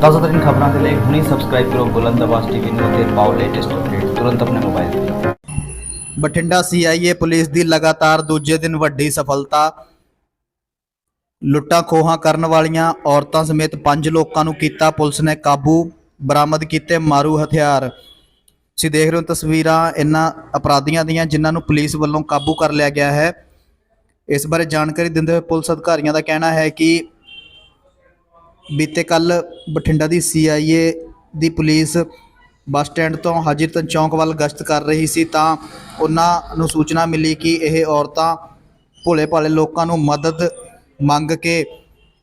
ਤਾਜ਼ਾ ਖਬਰਾਂ ਦੇ ਲਈ ਹੁਣੇ ਸਬਸਕ੍ਰਾਈਬ ਕਰੋ ਬੁਲੰਦ ਆਵਾਜ਼ ਟੀਵੀ ਨੂੰ ਅਤੇ ਪਾਓ ਲੇਟੈਸਟ ਅਪਡੇਟ ਤੁਰੰਤ ਆਪਣੇ ਮੋਬਾਈਲ ਤੇ। ਬਠਿੰਡਾ ਸੀਆਈਏ ਪੁਲਿਸ ਦੀ ਲਗਾਤਾਰ ਦੂਜੇ ਦਿਨ ਵੱਡੀ ਸਫਲਤਾ। ਲੁੱਟਾਂ ਖੋਹਾਂ ਕਰਨ ਵਾਲੀਆਂ ਔਰਤਾਂ ਸਮੇਤ ਪੰਜ ਲੋਕਾਂ ਨੂੰ ਕੀਤਾ ਪੁਲਿਸ ਨੇ ਕਾਬੂ, ਬਰਾਮਦ ਕੀਤੇ ਮਾਰੂ ਹਥਿਆਰ। ਤੁਸੀਂ ਦੇਖ ਰਹੇ ਹੋ ਤਸਵੀਰਾਂ ਇਹਨਾਂ ਅਪਰਾਧੀਆਂ ਦੀਆਂ ਜਿਨ੍ਹਾਂ ਨੂੰ ਪੁਲਿਸ ਵੱਲੋਂ ਕਾਬੂ ਕਰ ਲਿਆ ਗਿਆ ਹੈ। ਇਸ ਬਾਰੇ ਜਾਣਕਾਰੀ ਦਿੰਦੇ ਹੋਏ ਪੁਲਿਸ ਅਧਿਕਾਰੀਆਂ ਦਾ ਕਹਿਣਾ ਹੈ ਕਿ ਬੀਤੇ ਕੱਲ ਬਠਿੰਡਾ ਦੀ ਸੀਆਈਏ ਦੀ ਪੁਲਿਸ ਬੱਸ ਸਟੈਂਡ ਤੋਂ ਹਾਜੀਰਤਨ ਚੌਂਕ ਵੱਲ ਗਸ਼ਤ ਕਰ ਰਹੀ ਸੀ ਤਾਂ ਉਹਨਾਂ ਨੂੰ ਸੂਚਨਾ ਮਿਲੀ ਕਿ ਇਹ ਔਰਤਾਂ ਭੋਲੇ ਭਾਲੇ ਲੋਕਾਂ ਨੂੰ ਮਦਦ ਮੰਗ ਕੇ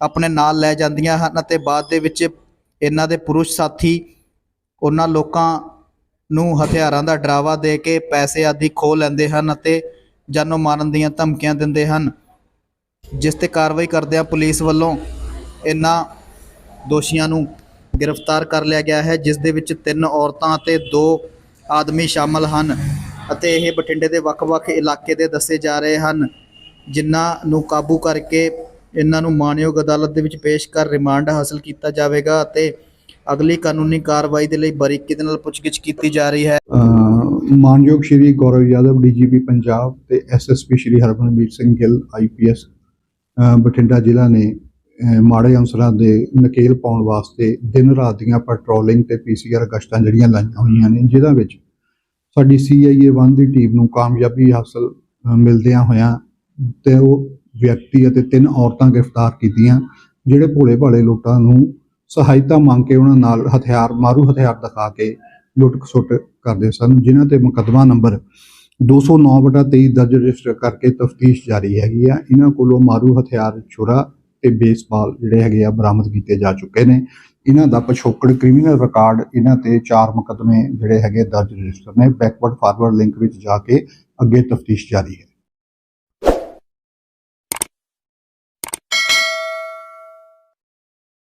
ਆਪਣੇ ਨਾਲ ਲੈ ਜਾਂਦੀਆਂ ਹਨ ਅਤੇ ਬਾਅਦ ਦੇ ਵਿੱਚ ਇਹਨਾਂ ਦੇ ਪੁਰਸ਼ ਸਾਥੀ ਉਹਨਾਂ ਲੋਕਾਂ ਨੂੰ ਹਥਿਆਰਾਂ ਦਾ ਡਰਾਵਾ ਦੇ ਕੇ ਪੈਸੇ ਆਦਿ ਖੋਹ ਲੈਂਦੇ ਹਨ ਅਤੇ ਜਾਨੋਂ ਮਾਰਨ ਦੀਆਂ ਧਮਕੀਆਂ ਦਿੰਦੇ ਹਨ, ਜਿਸ ਤੇ ਕਾਰਵਾਈ ਕਰਦਿਆਂ ਪੁਲਿਸ ਵੱਲੋਂ ਇਹਨਾਂ ਦੋਸ਼ੀਆਂ ਨੂੰ ਗ੍ਰਿਫਤਾਰ ਕਰ ਲਿਆ ਗਿਆ ਹੈ, ਜਿਸ ਦੇ ਵਿੱਚ ਤਿੰਨ ਔਰਤਾਂ ਅਤੇ ਦੋ ਆਦਮੀ ਸ਼ਾਮਲ ਹਨ ਅਤੇ ਇਹ ਬਠਿੰਡੇ ਦੇ ਵੱਖ-ਵੱਖ ਇਲਾਕੇ ਦੇ ਦੱਸੇ ਜਾ ਰਹੇ ਹਨ, ਜਿਨ੍ਹਾਂ ਨੂੰ ਕਾਬੂ ਕਰਕੇ ਇਹਨਾਂ ਨੂੰ ਮਾਨਯੋਗ ਅਦਾਲਤ ਦੇ ਵਿੱਚ ਪੇਸ਼ ਕਰ ਰਿਮਾਂਡ ਹਾਸਲ ਕੀਤਾ ਜਾਵੇਗਾ ਅਤੇ ਅਗਲੀ ਕਾਨੂੰਨੀ ਕਾਰਵਾਈ ਦੇ ਲਈ ਬਰੀਕੀ ਦੇ ਨਾਲ ਪੁੱਛਗਿੱਛ ਕੀਤੀ ਜਾ ਰਹੀ ਹੈ। ਮਾਨਯੋਗ ਸ਼੍ਰੀ ਗੌਰਵ ਯਾਦਵ, ਡੀਜੀਪੀ ਪੰਜਾਬ ਤੇ ਐਸਐਸਪੀ ਸ਼੍ਰੀ ਹਰਮਨਬੀਰ ਸਿੰਘ ਗਿੱਲ ਆਈਪੀਐਸ ਬਠਿੰਡਾ ਜ਼ਿਲ੍ਹਾ ਨੇ ਮਾੜੇ ਅਨਸਰਾਂ ਦੇ ਨਕੇਲ ਪਾਉਣ ਵਾਸਤੇ ਦਿਨ ਰਾਤ ਦੀਆਂ ਪੈਟਰੋਲਿੰਗ ਤੇ ਪੀਸੀਆਰ ਗਸ਼ਤਾਂ ਜਿਹੜੀਆਂ ਲਾਈਆਂ ਹੋਈਆਂ ਨੇ ਜਿਹਦਾ ਵਿੱਚ ਸਾਡੀ ਸੀਆਈਏ 1 ਦੀ ਟੀਮ ਨੂੰ ਕਾਮਯਾਬੀ ਹਾਸਲ ਮਿਲਦਿਆਂ ਹੋਇਆਂ ਤੇ ਉਹ ਵਿਅਕਤੀ ਅਤੇ ਤਿੰਨ ਔਰਤਾਂ ਗ੍ਰਿਫਤਾਰ ਕੀਤੀਆਂ, ਜਿਹੜੇ ਭੋਲੇ ਭਾਲੇ ਲੋਕਾਂ ਨੂੰ ਸਹਾਇਤਾ ਮੰਗ ਕੇ ਉਹਨਾਂ ਨਾਲ ਹਥਿਆਰ, ਮਾਰੂ ਹਥਿਆਰ ਦਿਖਾ ਕੇ ਲੁੱਟ ਖਸੁੱਟ ਕਰਦੇ ਸਨ, ਜਿਨ੍ਹਾਂ ਤੇ ਮੁਕੱਦਮਾ ਨੰਬਰ 209/23 ਦਰਜ ਰਜਿਸਟਰ ਕਰਕੇ ਤਫਤੀਸ਼ ਜਾਰੀ ਹੈਗੀ ਆ। ਇਹਨਾਂ ਕੋਲੋਂ ਮਾਰੂ ਹਥਿਆਰ, ਛੁਰਾ ਤੇ ਬੇਸਬਾਲ ਜਿਹੜੇ ਹੈਗੇ ਆ ਬਰਾਮਦ ਕੀਤੇ ਜਾ ਚੁੱਕੇ ਨੇ। ਇਹਨਾਂ ਦਾ ਪਿਛੋਕੜ ਕ੍ਰਿਮੀਨਲ ਰਿਕਾਰਡ ਇਹਨਾਂ ਤੇ ਚਾਰ ਮੁਕੱਦਮੇ ਜਿਹੜੇ ਹੈਗੇ ਦਰਜ ਰਜਿਸਟਰ ਨੇ। ਬੈਕਵਰਡ ਫਾਰਵਰਡ ਲਿੰਕ ਵਿੱਚ ਜਾ ਕੇ ਅੱਗੇ ਤਫਤੀਸ਼ ਜਾਰੀ ਹੈ।